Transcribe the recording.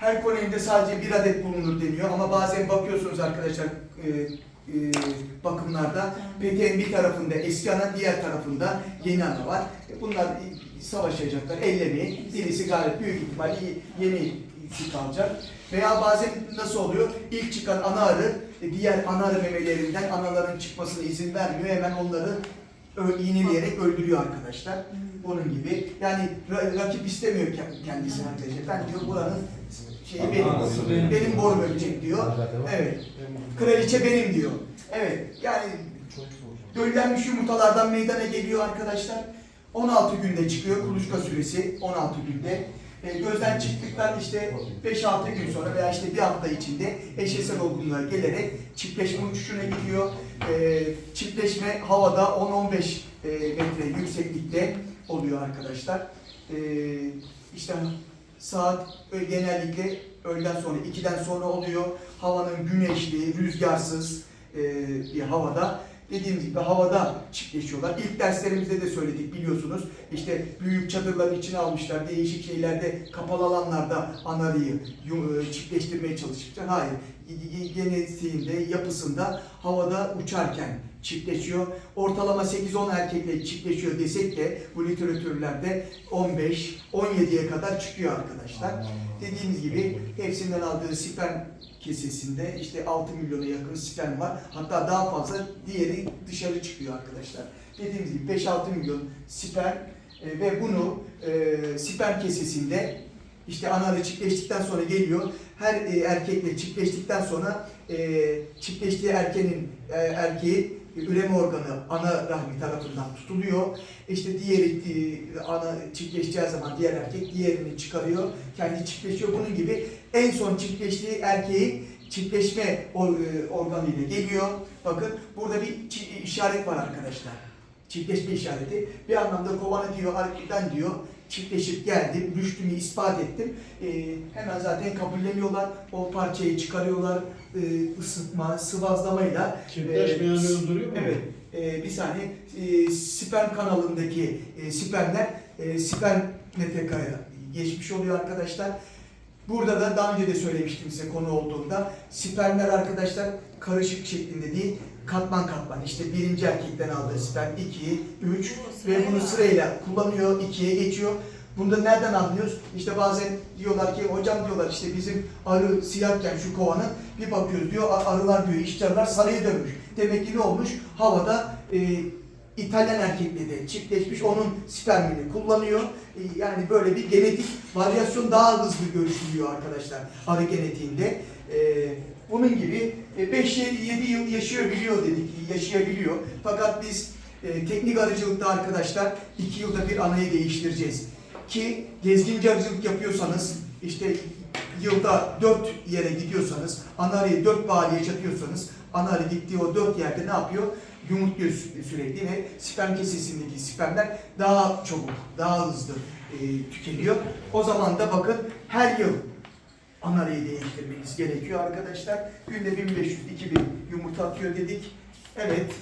Her kolonide sadece bir adet bulunur deniyor ama bazen bakıyorsunuz arkadaşlar e, e, bakımlarda peteğin bir tarafında eski ana diğer tarafında yeni ana var. E, Bunlar savaşacaklar, ellemeyin. Birisi gayet büyük ihtimalle yeni kalacak. Veya bazen nasıl oluyor? İlk çıkan ana arı e, diğer ana arı memelerinden anaların çıkmasına izin vermiyor. Hemen onları iğneleyerek öldürüyor arkadaşlar. Bunun gibi. Yani ra- rakip istemiyor ke- kendisini arkadaşlar. Ben diyor buranın şeyi benim, Anası benim. benim borum ölecek diyor. Evet. Kraliçe benim diyor. Evet. Yani döllenmiş yumurtalardan meydana geliyor arkadaşlar. 16 günde çıkıyor kuluçka süresi 16 günde. E, gözden çıktıktan işte 5-6 gün sonra veya işte bir hafta içinde eşeysel olgunluğa gelerek çiftleşme uçuşuna gidiyor. E, çiftleşme havada 10-15 e, metre yükseklikte oluyor arkadaşlar. E, işte saat genellikle öğleden sonra 2'den sonra oluyor. Havanın güneşli, rüzgarsız e, bir havada dediğimiz gibi havada çiftleşiyorlar. İlk derslerimizde de söyledik biliyorsunuz. İşte büyük çadırların içine almışlar. Değişik şeylerde kapalı alanlarda anarıyı e, çiftleştirmeye çalışmışlar. Hayır. Genetiğinde, yapısında havada uçarken çiftleşiyor. Ortalama 8-10 erkekle çiftleşiyor desek de bu literatürlerde 15-17'ye kadar çıkıyor arkadaşlar. Dediğimiz gibi hepsinden aldığı sperm kesesinde işte 6 milyona yakın sperm var. Hatta daha fazla diğeri dışarı çıkıyor arkadaşlar. Dediğimiz gibi 5-6 milyon sperm e, ve bunu e, sperm kesesinde işte anarı çiftleştikten sonra geliyor. Her e, erkekle çiftleştikten sonra e, çiftleştiği erkeğin e, erkeği üreme organı ana rahmi tarafından tutuluyor. İşte diğeri e, ana çiftleşeceği zaman diğer erkek diğerini çıkarıyor. Kendi çiftleşiyor. Bunun gibi en son çiftleştiği erkeğin çiftleşme e, organıyla geliyor. Bakın burada bir işaret var arkadaşlar. Çiftleşme işareti. Bir anlamda kovanı diyor, ben diyor çiftleşip geldim, rüştümü ispat ettim. Ee, hemen zaten kabulleniyorlar. O parçayı çıkarıyorlar. Ee, ısıtma, sıvazlamayla. Çiftleşmeyen Ee, öldürüyor mu? Evet. Ee, bir saniye. Ee, sperm kanalındaki e, spermler e, sperm NTK'ya geçmiş oluyor arkadaşlar. Burada da daha önce de söylemiştim size konu olduğunda spermler arkadaşlar karışık şeklinde değil katman katman işte birinci erkekten aldığı sperm 2, 3 ve bunu sırayla kullanıyor, ikiye geçiyor. Bunda nereden anlıyoruz? İşte bazen diyorlar ki hocam diyorlar işte bizim arı siyahken şu kovanın bir bakıyoruz diyor "A- arılar diyor işçi arılar sarıya dönmüş. Demek ki ne olmuş? Havada e, İtalyan erkekle de çiftleşmiş onun spermini kullanıyor. E, yani böyle bir genetik varyasyon daha hızlı görüşülüyor arkadaşlar arı genetiğinde. E, bunun gibi 5-7 yıl yaşıyor biliyor dedik, yaşayabiliyor. Fakat biz e, teknik arıcılıkta arkadaşlar 2 yılda bir anayı değiştireceğiz. Ki gezginci arıcılık yapıyorsanız işte yılda 4 yere gidiyorsanız, ana arıyı 4 bağlı yaşatıyorsanız ana arı gittiği o 4 yerde ne yapıyor? Yumurtluyor sü- sürekli ve sperm kesesindeki spermler daha çabuk, daha hızlı e, tükeniyor. O zaman da bakın her yıl anarıyı değiştirmeniz gerekiyor arkadaşlar. Günde 1500-2000 yumurta atıyor dedik. Evet,